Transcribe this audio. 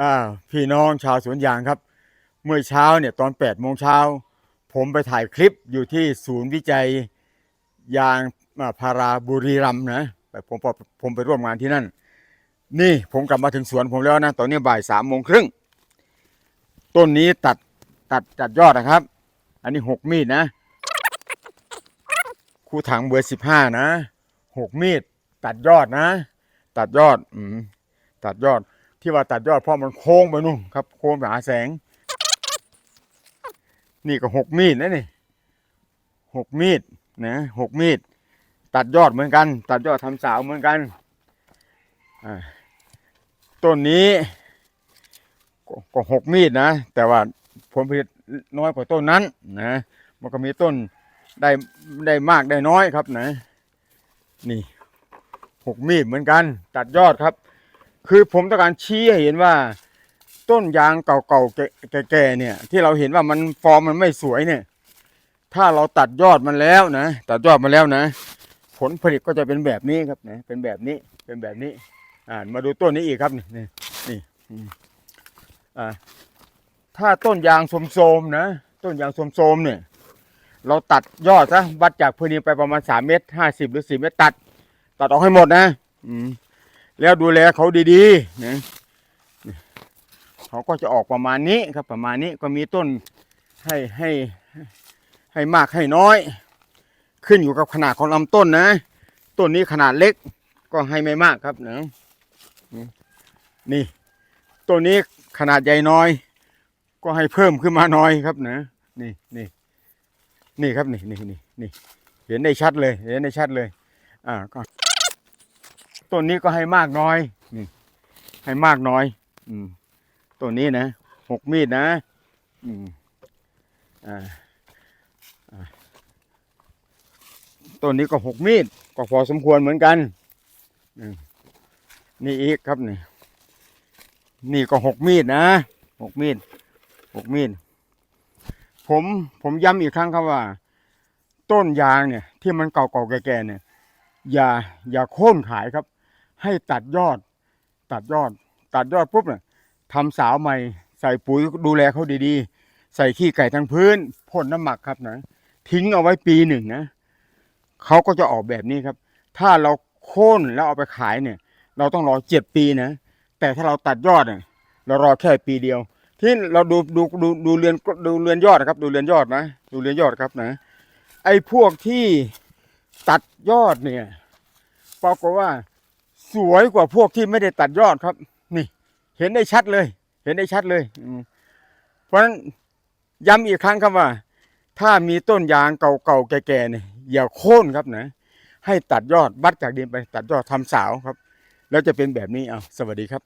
อ่าพี่น้องชาวสวนยางครับ เมื่อเช้าเนี่ยตอน8ปดโมงเช้า ผมไปถ่ายคลิปอยู่ที่ศูนย์วิจัยยางาพาราบุรีรัมนะผมผมผมไปร่วมงานที่นั่น นี่ผมกลับมาถึงสวนผมแล้วนะตอนนี้บ่ายสามโมงครึ่งต้นนี้ตัดตัดตัดยอดนะครับ อันนี้หกมีดนะ คู่ถังเบอร์สิบห้านะหกมีด ตัดยอดนะ ตัดยอด อืมตัดยอด ที่ว่าตัดยอดเพราะมันโค้งไปนู่นครับ โค้งไปหาแสง นี่ก็หกมีดนะนี่หกมีดนะหกมีด ตัดยอดเหมือนกัน ตัดยอดทำสาวเหมือนกันต้นนี้ก็ก็หกมีดนะ แต่ว่าผลผลิตน้อยกว่าต้นนั้นนะมันก็มีต้นได้ได้มากได้น้อยครับนะ นี่หกมีดเหมือนกัน ตัดยอดครับ คือผมต้องการชี้ให้เห็นว่า ต้นยางเก่าๆแก่ๆเนี่ย ที่เราเห็นว่ามันฟอร์มมันไม่สวยเนี่ย ถ้าเราตัดยอดมันแล้วนะตัดยอดมันแล้วนะ ผลผลิตก็จะเป็นแบบนี้ครับนะเป็นแบบนี้เป็นแบบนี้ อ่ามาดูต้นนี้อีกครับนี่นี่อ่าถ้าต้นยางโทรมๆนะ ต้นยางโทรมๆเนี่ย เราตัดยอดซะวัดจากพื้นดินไปประมาณสามเมตรห้าสิบหรือสี่เมตรตัด ตัดออกให้หมดนะ อืม แล้วดูแลเขาดีๆนะเขาก็จะออกประมาณนี้ครับประมาณนี้ก็มีต้นให้ให้ให้มากให้น้อย ขึ้นอยู่กับขนาดของลำต้นนะ ต้นนี้ขนาดเล็กก็ให้ไม่มากครับนะนี่ต้นนี้ขนาดใหญ่น้อย ก็ให้เพิ่มขึ้นมาน้อยครับนะนี่นี่นี่ครับนี่นี่นี่นี่เห็นได้ชัดเลยเห็นได้ชัดเลยอ่าก็ ต้นนี้ก็ให้มากน้อยนี่ให้มากน้อย อืมต้นนี้นะหกมีดนะ อืมอ่าอ่าต้นนี้ก็หกมีดก็พอสมควรเหมือนกัน นี่อีกครับนี่นี่ก็หกมีดนะหกมีดหกมีด ผมผมย้ำอีกครั้งครับว่า ต้นยางเนี่ย ที่มันเก่าๆแก่ๆเนี่ย อย่าอย่าโค่นขายครับ ให้ตัดยอด ตัดยอด ตัดยอดปุ๊บเนี่ยทำสาวใหม่ ใส่ปุ๋ยดูแลเขาดีๆ ใส่ขี้ไก่ทั้งพื้นพ่นน้ำหมักครับนะทิ้งเอาไว้ปีหนึ่งนะเขาก็จะออกแบบนี้ครับ ถ้าเราโค่นแล้วเอาไปขายเนี่ย เราต้องรอเจ็ดปีนะ แต่ถ้าเราตัดยอดเนี่ยเรารอแค่ปีเดียว ที่เราดูดูดูดูเรือนดูเรือนยอดนะครับ ดูเรือนยอดนะ ดูเรือนยอดครับนะ ไอ้พวกที่ตัดยอดเนี่ยปรากฏว่า สวยกว่าพวกที่ไม่ได้ตัดยอดครับ นี่ เห็นได้ชัดเลย เห็นได้ชัดเลยอืเพราะฉะนั้นย้ำอีกครั้งครับว่า ถ้ามีต้นยางเก่าๆแก่ๆเนี่ยอย่าโค่นครับนะ ให้ตัดยอดบัดจากดินไปตัดยอดทำสาวครับ แล้วจะเป็นแบบนี้เอาสวัสดีครับ